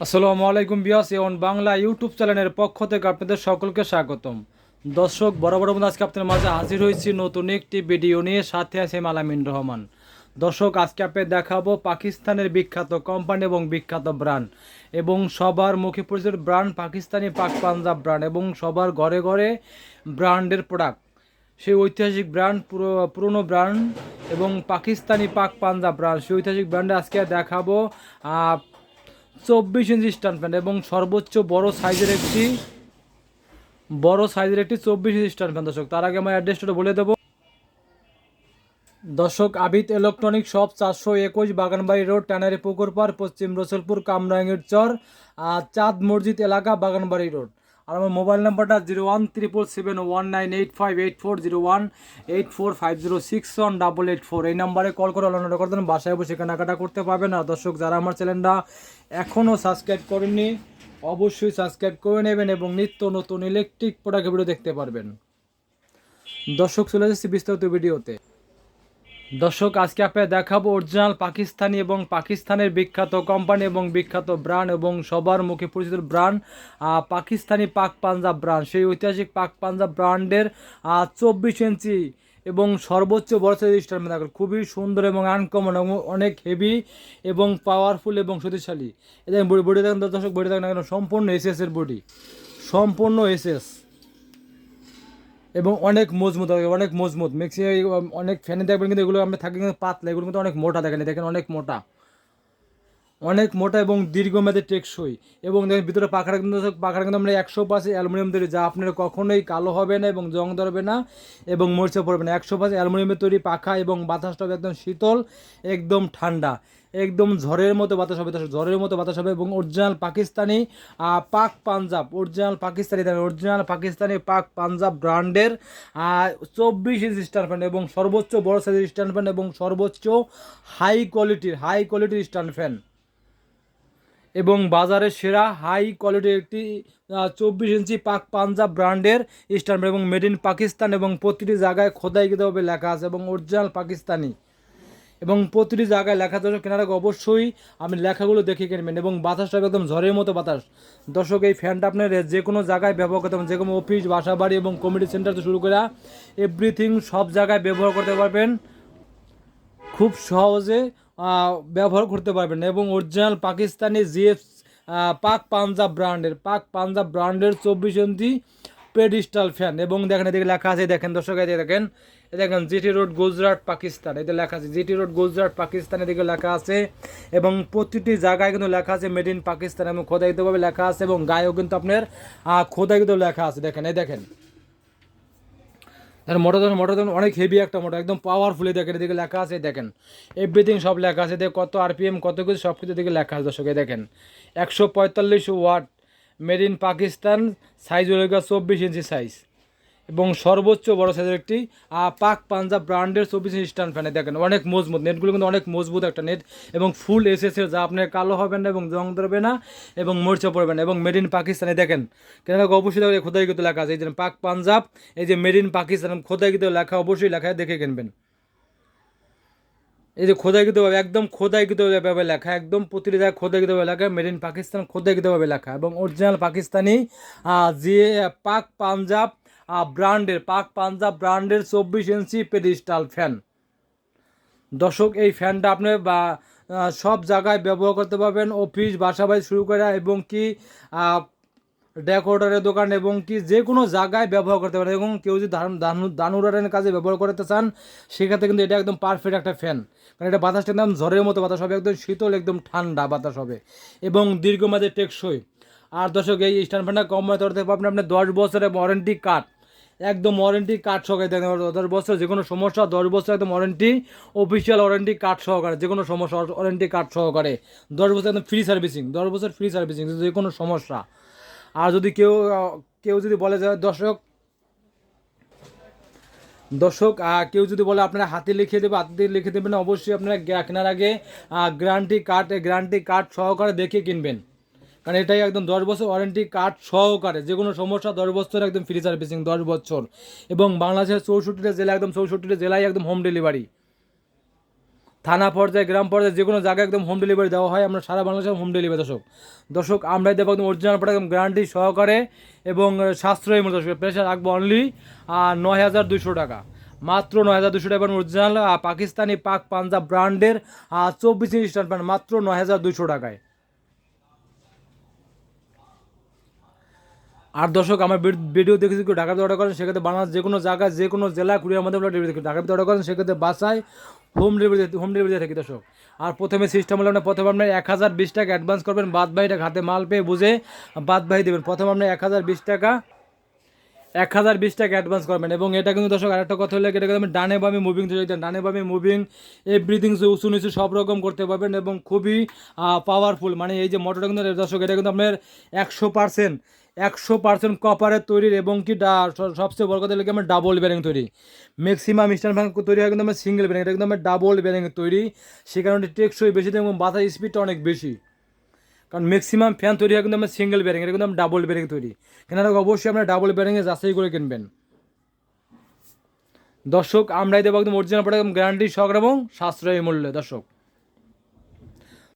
আসসালামু আলাইকুম বিয়াস এওন বাংলা ইউটিউব চ্যানেলের পক্ষ থেকে আপনাদের সকলকে স্বাগতম। দর্শক, বড় বন্ধু, আজকে আপনাদের মাঝে হাজির হয়েছি নতুন একটি ভিডিও নিয়ে, সাথে আছে মালামিন রহমান। দর্শক, আজকে আপনাদের দেখাবো পাকিস্তানের বিখ্যাত কোম্পানি এবং বিখ্যাত ব্র্যান্ড এবং সবার মুখে পরিচিত ব্র্যান্ড পাকিস্তানি পাক পাঞ্জাব ব্র্যান্ড এবং সবার ঘরে ঘরে ব্র্যান্ডের প্রোডাক্ট সেই ঐতিহাসিক ব্র্যান্ড পুরো, পুরনো ব্র্যান্ড এবং পাকিস্তানি পাক পাঞ্জাব ব্র্যান্ড সেই ঐতিহাসিক ব্র্যান্ডে আজকে দেখাবো চব্বিশ ইঞ্চি স্ট্যান্ড ফ্যান এবং সর্বোচ্চ বড় সাইজের একটি, বড় সাইজের একটি চব্বিশ ইঞ্চি স্ট্যান্ড ফ্যান দর্শক। তার আগে আমার অ্যাড্রেসটা বলে দেবো। দর্শক, আবিদ ইলেকট্রনিক শপ চারশো একুশ বাগানবাড়ি রোড ট্যানারি পুকুর পার পশ্চিম রসুলপুর, কামরাঙ্গের চর আর চাঁদ মসজিদ এলাকা, বাগানবাড়ি রোড আর আমার মোবাইল নাম্বারটা zero one triple seven one nine eight five eight four zero one eight four five zero six one double eight four. এই নাম্বারে কল করে অনলাইন অর্ডার করতেন বাসায় বসে কেনাকাটা করতে পারবেন। আর দর্শক, যারা আমার চ্যানেলটা এখনও সাবস্ক্রাইব করেননি, অবশ্যই সাবস্ক্রাইব করে নেবেন এবং নিত্য নতুন ইলেকট্রিক প্রোডাক্ট ভিডিও দেখতে পারবেন। দর্শক, চলে যাচ্ছি বিস্তারিত ভিডিওতে। দর্শক, আজকে আপনার দেখাবো অরিজিনাল পাকিস্তানি এবং পাকিস্তানের বিখ্যাত কোম্পানি এবং বিখ্যাত ব্র্যান্ড এবং সবার মুখে পরিচিত ব্র্যান্ড পাকিস্তানি পাক পাঞ্জাব ব্র্যান্ড। সেই ঐতিহাসিক পাক পাঞ্জাব ব্র্যান্ডের চব্বিশ ইঞ্চি এবং সর্বোচ্চ বড় সাইজ স্টার খুবই সুন্দর এবং আনকমন এবং অনেক হেভি এবং পাওয়ারফুল এবং শক্তিশালী। এটা বডি দেখেন দর্শক বডি দেখেন সম্পূর্ণ এসএস এর বডি সম্পূর্ণ এসএস এবং অনেক মজবুত হবে, অনেক মজবুত। ম্যাক্সিমাম অনেক ফ্যানে দেখবেন কিন্তু এগুলো আমরা থাকি কিন্তু পাতলা এগুলো কিন্তু অনেক মোটা দেখেন দেখেন অনেক মোটা। অনেক মোটা এবং দীর্ঘমেয়াদে টেকসই। এবং দেখেন, ভিতরে পাখাটা কিন্তু পাখাটা কিন্তু আমরা একশো পাশে অ্যালুমিনিয়াম তৈরি, যা আপনার কখনোই কালো হবে না এবং জং ধরবে না এবং মরিচা পড়বে না। একশো পাশে অ্যালুমিনিয়ামের তৈরি পাখা এবং বাতাসটা হবে একদম শীতল, একদম ঠান্ডা, একদম ঝড়ের মতো বাতাস হবে ঝড়ের মতো বাতাস হবে এবং original Pakistani Pak Punjab, original Pakistani original Pakistani Pak Punjab ব্র্যান্ডের চব্বিশ ইঞ্চি স্ট্যান্ড ফ্যান এবং সর্বোচ্চ বড় সাইজের স্ট্যান্ড ফ্যান এবং সর্বোচ্চ হাই কোয়ালিটির হাই কোয়ালিটির স্ট্যান্ড ফ্যান। এবং বাজারে সেরা হাই কোয়ালিটির একটি চব্বিশ ইঞ্চি পাক পাঞ্জাব ব্র্যান্ডের স্ট্যান্ড এবং মেড ইন পাকিস্তান এবং প্রতিটি জায়গায় খোদাইকৃতভাবে লেখা আছে এবং অরিজিনাল পাকিস্তানি। এবং প্রতিটি জায়গায় লেখা দর্শক, কেনার আগে অবশ্যই আপনি লেখাগুলো দেখে কিনবেন এবং বাতাসটা একদম ঝড়ের মতো বাতাস। দর্শক, এই ফ্যানটা আপনার যে কোনো জায়গায় ব্যবহার করতে পারবেন। যে কোনো অফিস বাসা বাড়ি এবং কমিটি সেন্টার শুরু করে এভরিথিং সব জায়গায় ব্যবহার করতে পারবেন। খুব সহজে ব্যবহার করতে পারবেন এবং অরিজিনাল পাকিস্তানি জিএফ পাক পাঞ্জাব ব্র্যান্ডের, পাক পাঞ্জাব ব্র্যান্ডের চব্বিশ ইঞ্চি পেডিস্টাল ফ্যান এবং দেখেন, এদিকে লেখা আছে, দেখেন দর্শক যে দেখেন দেখেন জিটি রোড গুজরাট পাকিস্তান এতে লেখা আছে জিটি রোড গুজরাট পাকিস্তান এদিকে লেখা আছে। এবং প্রতিটি জায়গায় কিন্তু লেখা আছে মেড ইন পাকিস্তান এবং খোদাইকৃতভাবে লেখা আছে। এবং গায়েও কিন্তু আপনার খোদাইকৃত লেখা আছে। দেখেন এই দেখেন। দেখেন মোটর ধরুন মোটর দেখুন অনেক হেভি একটা মোটর একদম পাওয়ারফুলি দেখেন, এদিকে লেখা আছে, দেখেন। এভরিথিং সব লেখা আছে দেখে কত আরপিএম কত কিছু, সব কিছু দিকে লেখা আছে দর্শকে দেখেন। একশো পঁয়তাল্লিশ watt made in Pakistan size হয়ে গেছে চব্বিশ ইঞ্চি সাইজ এবং সর্বোচ্চ বড় সাইজের একটি পাক পাঞ্জাব ব্র্যান্ডের চব্বিশ স্ট্যান্ড ফ্যানে দেখেন, অনেক মজবুত নেটগুলো কিন্তু অনেক মজবুত একটা নেট এবং ফুল এসএস এর, যা আপনার কালো হবে না এবং জং ধরবে না এবং মরিচা পড়বে না এবং মেড ইন পাকিস্তানে দেখেন, কেন অবশ্যই দেখেন, খোদাই কিন্তু লেখা আছে। এই যে পাক পাঞ্জাব, এই যে মেড ইন পাকিস্তান খোদাই কিন্তু লেখা, অবশ্যই লেখায় দেখে কিনবেন। এই যে খোদাইকৃতভাবে একদম খোদাইকৃতভাবে লেখা, একদম প্রতিটি জায়গায় খোদাইকৃতভাবে লেখা মেড ইন পাকিস্তান খোদাইকৃতভাবে লেখা এবং অরিজিনাল পাকিস্তানি যে পাক পাঞ্জাব ব্র্যান্ডের, পাক পাঞ্জাব ব্র্যান্ডের চব্বিশ ইঞ্চি পেডিস্টাল ফ্যান দর্শক, এই ফ্যানটা আপনি বা সব জায়গায় ব্যবহার করতে পারবেন। অফিস বাসা শুরু করে এবং কি ডেকোরেটারের দোকান এবং কি যে কোনো জায়গায় ব্যবহার করতে পারেন। এবং কেউ যদি উড়ানের কাজে ব্যবহার করতে চান, সেক্ষেত্রে কিন্তু এটা একদম পারফেক্ট একটা ফ্যান কারণ এটা বাতাসটা একদম ঝড়ের মতো বাতাস হবে, একদম শীতল, একদম ঠান্ডা বাতাস হবে এবং দীর্ঘমেয়াদে টেকসই। আর দর্শক, এই স্ট্যান্ড ফ্যানটা কম থেকে পাবেন আপনার দশ বছরের ওয়ারেন্টি কার্ড একদম ওয়ারেন্টি কার্ড সহকারে দেখেন দশ বছর যে কোনো সমস্যা, দশ বছর একদম ওয়ারেন্টি অফিসিয়াল ওয়ারেন্টি কার্ড সহকারে যে কোনো সমস্যা ওয়ারেন্টি কার্ড সহকারে। দশ বছর একদম ফ্রি সার্ভিসিং দশ বছর ফ্রি সার্ভিসিং যে কোনো সমস্যা। আর যদি কেউ কেউ যদি বলে যে, দর্শক দর্শক কেউ যদি বলে আপনারা হাতে লিখে দেবে, হাতে লিখে দেবেন, অবশ্যই আপনারা কেনার আগে গ্যারান্টি কার্ড গ্যারান্টি কার্ড সহকারে দেখে কিনবেন। কারণ এটাই একদম দশ বছর ওয়ারেন্টি কার্ড সহকারে যে কোনো সমস্যা দশ বছর একদম ফ্রি সার্ভিসিং দশ বছর। এবং বাংলাদেশের চৌষট্টিটা জেলা, একদম চৌষট্টিটা জেলায় একদম হোম ডেলিভারি থানা পর্যায়ে, গ্রাম পর্যায়ে যে কোনো জায়গায় একদম হোম ডেলিভারি দেওয়া হয়, আমরা সারা বাংলাদেশে হোম ডেলিভারি দর্শক। দর্শক আমরাই দেবো একদম অরিজিনাল প্রোডাক্ট একদম গ্যারান্টি সহকারে এবং সাশ্রয়ী মূল্য, দর্শক প্রেশার রাখব অনলি নয় হাজার দুশো টাকা। মাত্র নয় হাজার দুশো টাকা অরিজিনাল পাকিস্তানি পাক পাঞ্জাব ব্র্যান্ডের চব্বিশ ইঞ্চ মাত্র নয় হাজার দুশো টাকায়। আর দর্শক, আমার ভিডিও দেখে যদি ঢাকাতে অর্ডার করেন, সেক্ষেত্রে বাংলাদেশ যে কোনো জায়গায়, যে কোনো জেলা কুড়িয়ার মধ্যে ডেলিভারি দেখি ঢাকাতে অর্ডার করেন, সেক্ষেত্রে বাসায় হোম ডেলিভারি হোম ডেলিভারি থাকি দর্শক। আর প্রথমে সিস্টেম হলো আপনার, প্রথমে আপনি এক হাজার বিশ টাকা অ্যাডভান্স করবেন, বাদ বাকিটা হাতে মাল পেয়ে বুঝে বাদ বাকি দেবেন। প্রথমে আপনি এক হাজার বিশ টাকা, এক হাজার বিশ টাকা অ্যাডভান্স করবেন। এবং এটা কিন্তু দর্শক, আরেকটা কথা হলে, এটা কিন্তু ডানে বামে মুভিং তৈরি ডানে বামে মুভিং এভরিথিং উঁচু নিচু সব রকম করতে পারবেন এবং খুবই পাওয়ারফুল মানে এই যে মোটরটা কিন্তু দর্শক, এটা কিন্তু আপনার একশো পার্সেন্ট একশো পার্সেন্ট কপারের তৈরির এবং কি সবচেয়ে বড় কথা কি আমার ডাবল ব্যারিং তৈরি। ম্যাক্সিমাম স্ট্যান্ড ফ্যান তৈরি হয় কিন্তু আমার সিঙ্গেল ব্যারিং এটা কিন্তু আমার ডাবল ব্যারিং তৈরি। সে কারণে টেকসই বেশি এবং বাতাস স্পিডটা অনেক বেশি। কারণ ম্যাক্সিমাম ফ্যান তৈরি হয় কিন্তু আমার সিঙ্গেল ব্যারিং এটা কিন্তু আমার ডাবল ব্যারিং তৈরি। কেনার অবশ্যই আপনার ডাবল ব্যারিংয়ে যাচাই করে কিনবেন। দর্শক, আমরাই দেবো একদম অরিজিনাল প্রোডাক্ট গ্যারান্টি সহকারে এবং সাশ্রয়ী মূল্যে। দর্শক।